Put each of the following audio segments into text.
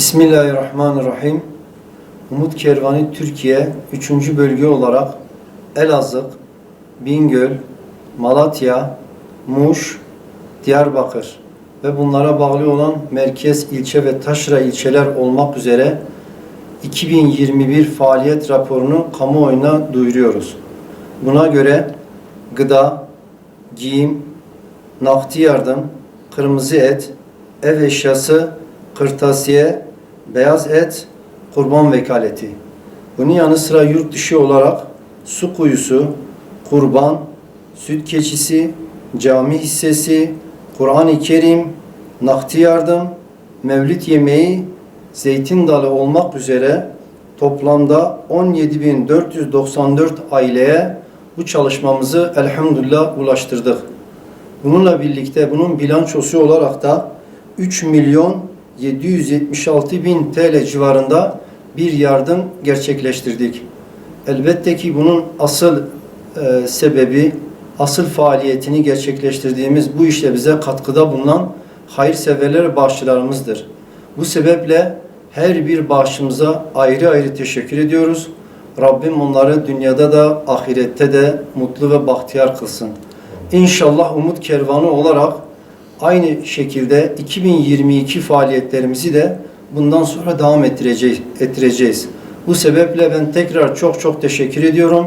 Bismillahirrahmanirrahim. Umut Kervanı Türkiye 3. bölge olarak Elazığ, Bingöl, Malatya, Muş, Diyarbakır ve bunlara bağlı olan merkez ilçe ve taşra ilçeler olmak üzere 2021 faaliyet raporunu kamuoyuna duyuruyoruz. Buna göre gıda, giyim, nakdi yardım, kırmızı et, ev eşyası, kırtasiye, beyaz et, kurban vekaleti. Bunun yanı sıra yurt dışı olarak su kuyusu, kurban, süt keçisi, cami hissesi, Kur'an-ı Kerim, nakdi yardım, mevlid yemeği, zeytin dalı olmak üzere toplamda 17.494 aileye bu çalışmamızı elhamdülillah ulaştırdık. Bununla birlikte bunun bilançosu olarak da 3 milyon 776 bin TL civarında bir yardım gerçekleştirdik. Elbette ki bunun asıl e, sebebi, asıl faaliyetini gerçekleştirdiğimiz bu işle bize katkıda bulunan hayırseverler bağışçılarımızdır. Bu sebeple her bir bağışımıza ayrı ayrı teşekkür ediyoruz. Rabbim onları dünyada da ahirette de mutlu ve bahtiyar kılsın. İnşallah Umut Kervanı olarak aynı şekilde 2022 faaliyetlerimizi de bundan sonra devam ettireceğiz. Bu sebeple ben tekrar çok çok teşekkür ediyorum.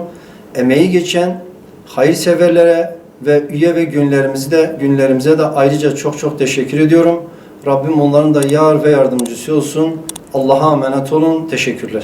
Emeği geçen hayırseverlere ve üye ve günlerimizi de günlerimize de ayrıca çok çok teşekkür ediyorum. Rabbim onların da yar ve yardımcısı olsun. Allah'a emanet olun. Teşekkürler.